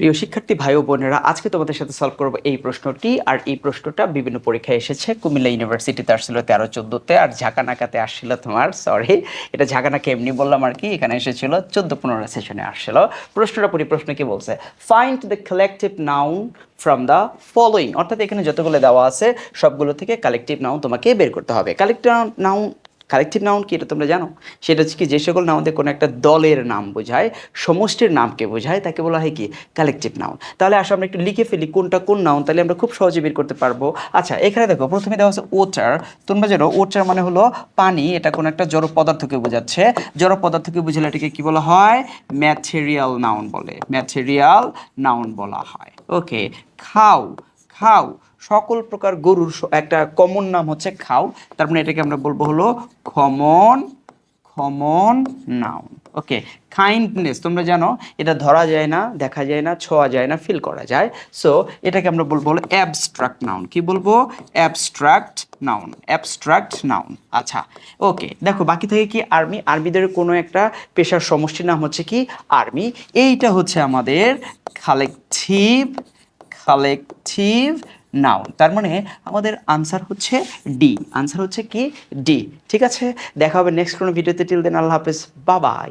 প্রিয় শিক্ষার্থী, ভাই ও বোনেরা, আজকে তোমাদের সাথে সলভ করব এই প্রশ্নটি। আর এই প্রশ্নটা বিভিন্ন পরীক্ষায় এসেছে। কুমিল্লা ইউনিভার্সিটিতে আসছিল তেরো চোদ্দোতে আর ঝাঁকানাকাতে আসছিল তোমার সরি এটা ঝাঁকানাকে এমনি বললাম আর কি, এখানে এসেছিল চোদ্দ পনেরো সেশনে আসছিল। প্রশ্নটা পরি, প্রশ্ন কি বলছে? Find the collective noun from the following অর্থাৎ এখানে যতগুলো দেওয়া আছে, সবগুলো থেকে কালেকটিভ নাউন তোমাকে বের করতে হবে। কালেকটিভ নাউন কালেকটিভ নাউন কি এটা তোমরা জানো? সেটা হচ্ছে কি যে সকল নাউনদের কোনো একটা দলের নাম বোঝায়, সমষ্টির নামকে বোঝায়, তাকে বলা হয় কি? কালেকটিভ নাউন তাহলে আসলে আমরা একটু লিখে ফেলি কোনটা কোন নাউন তাহলে আমরা খুব সহজে বের করতে পারব। আচ্ছা এখানে দেখো, প্রথমে দেওয়া আছে ওচার তোমরা জানো ওচার মানে হলো পানি, এটা কোনো একটা জড় পদার্থকে বোঝাচ্ছে। জড় পদার্থকে বুঝালে এটাকে কি বলা হয়? ম্যাটেরিয়াল নাউন বলে। ম্যাটেরিয়াল নাউন বলা হয়। ওকে খাও। খাও। সকল প্রকার গরুর একটা কমন নাম হচ্ছে খাও। তার মানে এটাকে আমরা বলব হলো common common noun okay kindness তোমরা জানো, এটা ধরা যায় না, দেখা যায় না, ছোঁয়া যায় না ফিল করা যায়। সো এটাকে আমরা বলব হলো অ্যাবস্ট্রাক্ট নাউন কি বলব? অ্যাবস্ট্রাক্ট নাউন অ্যাবস্ট্রাক্ট নাউন আচ্ছা ওকে দেখো, বাকি থেকে কি আর্মি আর্মিদের কোনো একটা পেশার সমষ্টির নাম হচ্ছে কি? আর্মি এইটা হচ্ছে আমাদের কালেকটিভ কালেকটিভ নাও তার মানে আমাদের আনসার হচ্ছে ডি আনসার হচ্ছে কি? ডি ঠিক আছে? দেখা হবে নেক্সট কোনো ভিডিওতে টিল দেন আল্লাহ হাফেজ। বাবাই